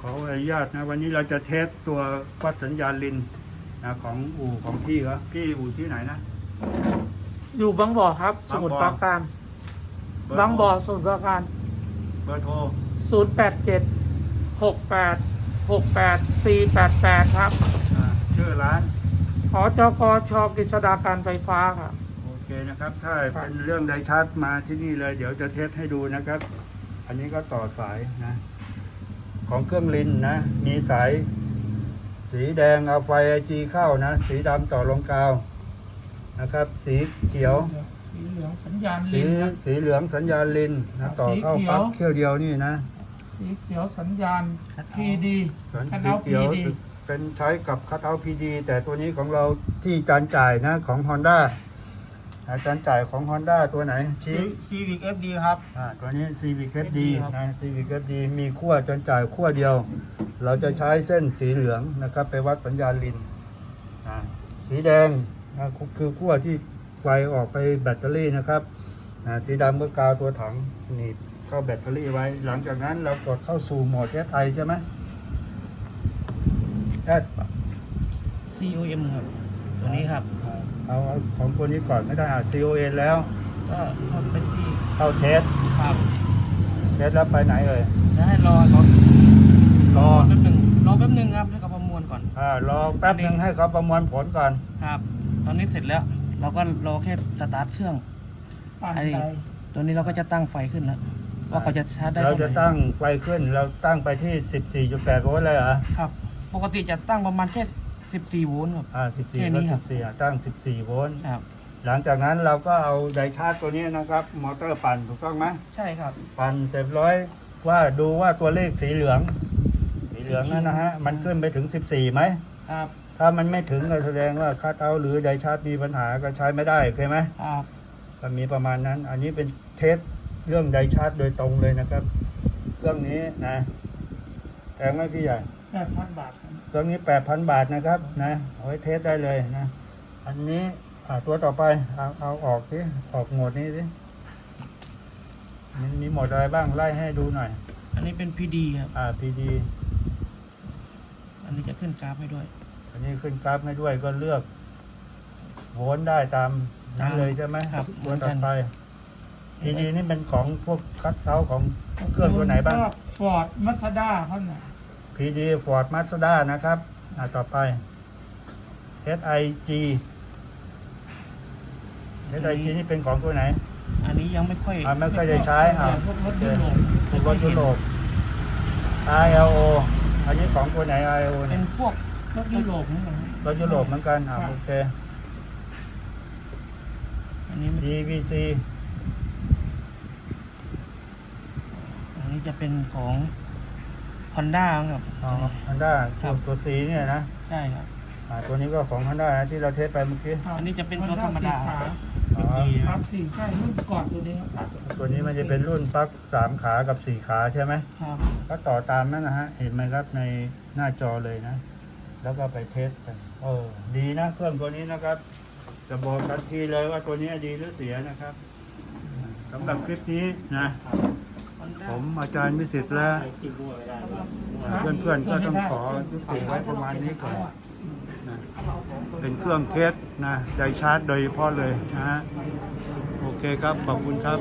ขออนุญาตนะวันนี้เราจะเทสตัววัดสัญญาณลินนะของอู่ของพี่เขาพี่อู่ที่ไหนนะ อยู่บางบ่อครับ สบางบ่อ มุทรปราการเร์บางบ่อโทรสมุทรปราการเบอร์โทรศูนย์แปดเจ็ดหกแปดหกแปดสี่แปดแปดครับอ่าชื่อร้าน หอจกชกฤษฎาการไฟฟ้าครับ โอเคนะครับ ถ้าครับ เป็นเรื่องไดชาร์จมาที่นี่เลย เดี๋ยวจะเทสให้ดูนะครับ อันนี้ก็ต่อสายนะ ของเครื่องลินนะ มีสาย สีแดงเอาไฟไอจีเข้านะ สีดำต่อลงกาวนะครับ สีเขียว สีเหลืองสัญญาณสีลินครับสีเหลืองสัญญาณลินนะต่อเข้าสีเขียวปลั๊กเขี้ยวเดียวนี่นะ สีเขียวสัญญาณ PD ส่วนคันสีเอา เขียว PD สึกเป็นใช้กับคัตเอาพีดีแต่ตัวนี้ของเราที่จานจ่ายนะของ Honda อาจารย์จ่ายของ Honda ตัวไหนชี้ซีวิกเอฟดีครับ อ่าตัวนี้ Civic FD ครับนะ Civic FD มีขั้วจานจ่ายขั้วเดียว เราจะใช้เส้นสีเหลืองนะครับ ไปวัดสัญญาณลินอ่าสีแดงนะคือขั้วที่ไฟออกไปแบตเตอรี่นะครับอ่าสีดำก็กาวตัวถังหนีบเข้าแบตเตอรี่ไว้ หลังจากนั้นเรากดเข้าสู่โหมด SI ใช่ไหม S COM ครับ ตัวนี้ครับอ่าเอาเอาของตัวนี้ก่อนไม่ได้อะ CON แล้ว ก็เข้าเป็นที่เข้าเทส ครับเทสแล้วไปไหนเอ่ย จะให้รอเขารอ แป๊บหนึ่งรอแป๊บหนึ่งครับให้เขาประมวลก่อน อ่ารอแป๊บหนึ่งให้เขาประมวลผลก่อน ครับ ตอนนี้เสร็จแล้ว เราก็รอแค่สตาร์ทเครื่อง ปั่นไอ้ไปตัวนี้เราก็จะตั้งไฟขึ้นแล้วว่าเขาจะชาร์จได้เราท่ไหจะตั้งไฟขึ้น เราตั้งไปที่ 14.8 โวลต์เลยเหรอ ครับ ปกติจะตั้งประมาณแค่ 14โวลต์ครับ อ่าแค่14นี้ก็ครับ14อะตั้ง14โวลต์ครับ หลังจากนั้นเราก็เอาไดชาร์จตัวนี้นะครับ มอเตอร์ปั่นถูกต้องไหมใช่ครับ ปั่นเสร็จร้อยว่าดูว่าตัวเลขสีเหลือง สีเหลืองนั่นนะฮะ มันขึ้นไปถึง14ไหม ครับ ถ้ามันไม่ถึงก็แสดงว่าคัทเอาท์หรือไดชาร์จมีปัญหาก็ใช้ไม่ได้โอเคไหมครับ ก็มีประมาณนั้น อันนี้เป็นเทสเรื่องไดชาร์จโดยตรงเลยนะครับ เครื่องนี้นะแพงไหมพี่ใหญ่ แปดพันบาทครับเครื่องนี้แปดพันบาทนะครับนะเอาไว้เทสได้เลยนะ อันนี้อ่าตัวต่อไปเอาเอาออกสิออกโหมดนี้สิมันมีโหมดอะไรบ้างไล่ให้ดูหน่อย อันนี้เป็น PD ครับ อ่า PD อันนี้จะขึ้นกราฟให้ด้วย อันนี้ขึ้นกราฟให้ด้วยก็เลือกโวลต์ได้ตามนั้นเลยใช่ไหมครับตัวต่อไป PD นี่เป็นของพวกคัดเขาของเครื่องตัวไหนบ้างฟอร์ดมัสด้าเขาน่ะ PD Ford Mazda นะครับอ่าต่อไป HIG HIG นี่เป็นของตัวไหน อันนี้ยังไม่ค่อยอ่าไม่ค่อยได้ใช้อ่าพวกรถยุโรปเป็นรถยุโรป ILO อันนี้ของตัวไหน ILO เป็เนี่ยนพวกรถยุโรปเหมือนกันรถยุโรปเหมือนกันอ่าโอเคอันนี้ไม่ DVC อันนี้จะเป็นของ Honda ครับ อ๋อ Honda ครัตัวบ ตัว C เนี่ยนะใช่ครับอ่าตัวนี้ก็ของ Honda นะที่เราเทสไปเมื่อกี้ อันนี้จะเป็นตัวธรรมดาขาอ๋อครับสี่ใช่รุ่นก่อนตัวนี้ครับตัวนี้มันจะเป็นรุ่นปลั๊กสามขากับสี่ขาใช่ไหมครับก็ต่อตามนั้นนะฮะ เห็นไหมครับในหน้าจอเลยนะ แล้วก็ไปเทสกัน เออ ดีนะเครื่องตัวนี้นะครับ จะบอกทันทีเลยว่าตัวนี้ดีหรือเสียนะครับสำหรับคลิปนี้นะ ผมอาจารย์มิสิทธิ์และเพื่อนๆก็ต้องขอยุติไว้ประมาณนี้ก่อนนะเป็นเครื่องเทสนะใจชาร์จโดยเฉพาะเลยนะฮะโอเคครับ ขอบคุณครับ